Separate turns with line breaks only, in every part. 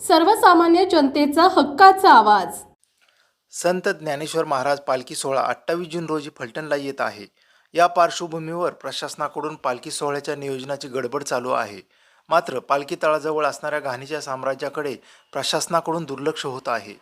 सर्वसामान्य जनतेचा हक्काचा आवाज.
संत ज्ञानेश्वर महाराज पालखी सोहळा अठ्ठावीस जून रोजी फलटणला येत आहे. या पार्श्वभूमीवर प्रशासनाकडून पालखी सोहळ्याच्या नियोजनाची गडबड चालू आहे. मात्र पालखी तळाजवळ असणाऱ्या घाणीच्या साम्राज्याकडे प्रशासनाकडून दुर्लक्ष होत आहे.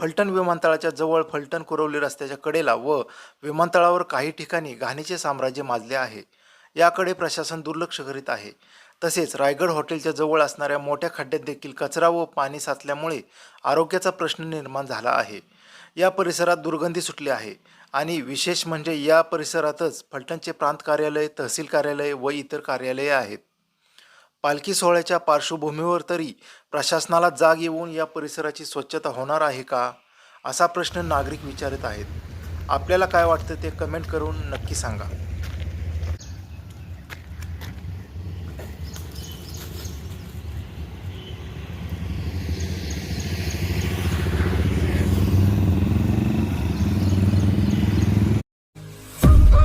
फलटण विमानतळाच्या जवळ फलटण कुरवली रस्त्याच्या कडेला व विमानतळावर काही ठिकाणी घाणीचे साम्राज्य माजले आहे. याकडे प्रशासन दुर्लक्ष करीत आहे. तसेच रायगड हॉटेलच्या जवळ असणाऱ्या मोठ्या खड्ड्यात देखील कचरा व पाणी साचल्यामुळे आरोग्याचा प्रश्न निर्माण झाला आहे. या परिसरात दुर्गंधी सुटली आहे आणि विशेष म्हणजे या परिसरातच फलटणचे प्रांत कार्यालय तहसील कार्यालय व इतर कार्यालये आहेत. पालखी सोहळ्याच्या पार्श्वभूमीवर तरी प्रशासनाला जाग येऊन या परिसराची स्वच्छता होणार आहे का असा प्रश्न नागरिक विचारत आहेत. आपल्याला काय वाटतं ते कमेंट करून नक्की सांगा.